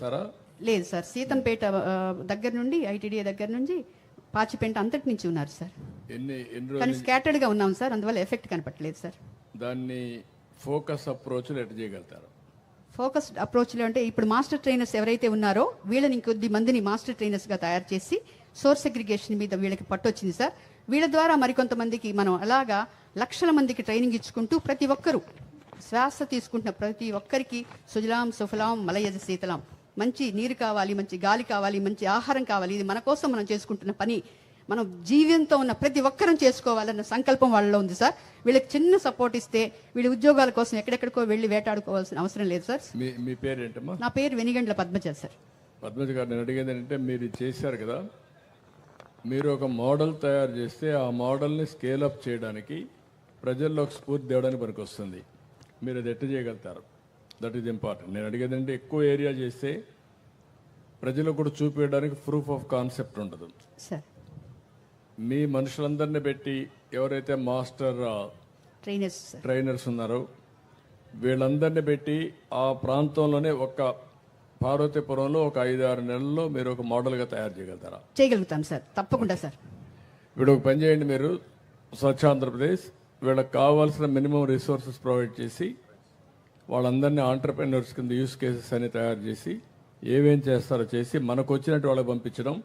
చేస్తారా? లేదు సార్. సీతంపేట దగ్గర నుండి ఐటీడీఏ దగ్గర నుంచి పాచిపేట అంతటి నుంచి ఉన్నారు సార్. ఎన్ని ఎన్ని కానీ రోజులు? స్కాటర్డ్గా ఉన్నాం సార్. అందువల్ల ఎఫెక్ట్ కనపట్లేదు సార్. దాన్ని ఫోకస్ అప్రోచ్లు ఎట్లా చేయగలుగుతారు? ఫోకస్డ్ అప్రోచ్లో అంటే ఇప్పుడు మాస్టర్ ట్రైనర్స్ ఎవరైతే ఉన్నారో వీళ్ళని కొద్ది మందిని మాస్టర్ ట్రైనర్స్గా తయారు చేసి సోర్స్ అగ్రిగేషన్ మీద వీళ్ళకి పట్టొచ్చింది సార్. వీళ్ళ ద్వారా మరికొంతమందికి మనం అలాగా లక్షల మందికి ట్రైనింగ్ ఇచ్చుకుంటూ ప్రతి ఒక్కరూ శ్వాస తీసుకుంటున్న ప్రతి ఒక్కరికి సుజలాం సుఫలాం మలయజ శీతలాం మంచి నీరు కావాలి మంచి గాలి కావాలి మంచి ఆహారం కావాలి. ఇది మన కోసం మనం చేసుకుంటున్న పని. మనం జీవంతో ఉన్న ప్రతి ఒక్కరం చేసుకోవాలన్న సంకల్పం వాళ్ళలో ఉంది సార్. వీళ్ళకి చిన్న సపోర్ట్ ఇస్తే వీళ్ళ ఉద్యోగాల కోసం ఎక్కడెక్కడికో వెళ్ళి వేటాడుకోవాల్సిన అవసరం లేదు సార్. మీ మీ పేరేంటమ్మా? నా పేరు వెనిగండ్ల పద్మజ సార్. పద్మజ గారు నేను అడిగేది ఏంటంటే మీరు చేశారు కదా. మీరు ఒక మోడల్ తయారు చేస్తే ఆ మోడల్ని స్కేల్ అప్ చేయడానికి ప్రజల్లో ఒక స్ఫూర్తి తేవడానికి పనికి వస్తుంది మీరు అది ఎట్ట చేయగలుగుతారు? దట్ ఈజ్ ఇంపార్టెంట్ నేను అడిగేది అంటే ఎక్కువ ఏరియా చేస్తే ప్రజలకు కూడా చూపించడానికి ప్రూఫ్ ఆఫ్ కాన్సెప్ట్ ఉండదు సార్ మీ మనుషులందరినీ పెట్టి ఎవరైతే మాస్టర్ ట్రైనర్స్ ఉన్నారో వీళ్ళందరినీ పెట్టి ఆ ప్రాంతంలోనే ఒక పార్వతీపురంలో ఒక ఐదు ఆరు నెలల్లో మీరు ఒక మోడల్గా తయారు చేయగలుగుతారా? చేయగలుగుతాం సార్ తప్పకుండా సార్ ఇప్పుడు ఒక పని చేయండి మీరు. స్వచ్ఛ ఆంధ్రప్రదేశ్. వీళ్ళకి కావాల్సిన మినిమం రిసోర్సెస్ ప్రొవైడ్ చేసి వాళ్ళందరినీ ఆంటర్ప్రెన్యూర్స్ కింద యూస్ కేసెస్ అని తయారు చేసి ఏమేం చేస్తారో చేసి మనకు వచ్చినట్టు వాళ్ళకి పంపించడం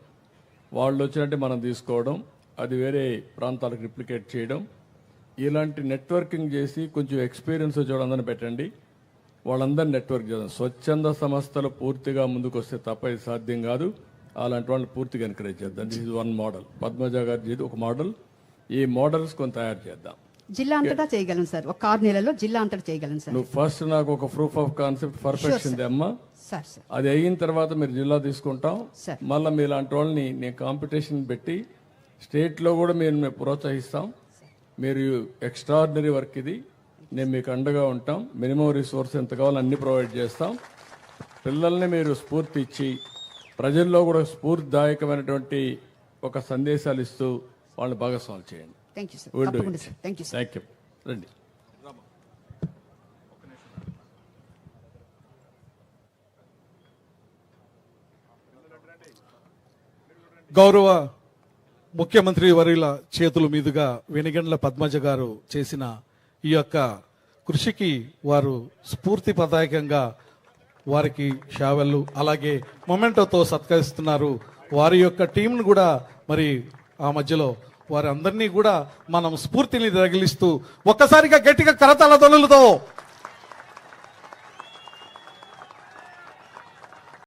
వాళ్ళు వచ్చినట్టు మనం తీసుకోవడం అది వేరే ప్రాంతాలకు రిప్లికేట్ చేయడం ఇలాంటి నెట్వర్కింగ్ చేసి కొంచెం ఎక్స్పీరియన్స్ వచ్చేవాళ్ళందరినీ పెట్టండి. వాళ్ళందరినీ నెట్వర్క్ చేద్దాం. స్వచ్ఛంద సంస్థలు పూర్తిగా ముందుకు వస్తే తప్ప ఇది సాధ్యం కాదు. అలాంటి వాళ్ళని పూర్తిగా ఎంకరేజ్ చేద్దాం. This is one model Padmaja గారి ఒక మోడల్ ఈ మోడల్స్ కొన్ని తయారు చేద్దాం. జిల్లా అంతటా చేయగలం సార్. ఒక ఆరు నెలల్లో జిల్లా అంతటా చేయగలం సార్. నువ్వు ఫస్ట్ నాకు ఒక ప్రూఫ్ ఆఫ్ కాన్సెప్ట్ పర్ఫెక్షన్ అమ్మా. Sir sir. అది అయిన తర్వాత మీరు జిల్లా తీసుకుంటాం. మళ్ళీ మీలాంటి వాళ్ళని నేను కాంపిటీషన్ పెట్టి స్టేట్లో కూడా మేము మేము ప్రోత్సహిస్తాం. మీరు ఎక్స్ట్రాడినరీ వర్క్ ఇది. నేను మీకు అండగా ఉంటాం. మినిమం రిసోర్స్ ఎంత కావాలో అన్ని ప్రొవైడ్ చేస్తాం. పిల్లల్ని మీరు స్ఫూర్తి ఇచ్చి ప్రజల్లో కూడా స్ఫూర్తిదాయకమైనటువంటి ఒక సందేశాలు ఇస్తూ వాళ్ళని భాగస్వాములు చేయండి. థ్యాంక్ యూ సార్ తప్పకుండా. Sir thank you sir thank you రండి గౌరవ ముఖ్యమంత్రి వర్యుల చేతుల మీదుగా వెనిగండ్ల పద్మజ గారు చేసిన ఈ యొక్క కృషికి వారు స్ఫూర్తిప్రదాయకంగా వారికి షావెళ్ళు అలాగే మొమెంటోతో సత్కరిస్తున్నారు. వారి యొక్క టీంను కూడా మరి ఆ మధ్యలో వారందరినీ కూడా మనం స్ఫూర్తిని తగిలిస్తూ ఒక్కసారిగా గట్టిగా కరతల తొలులతో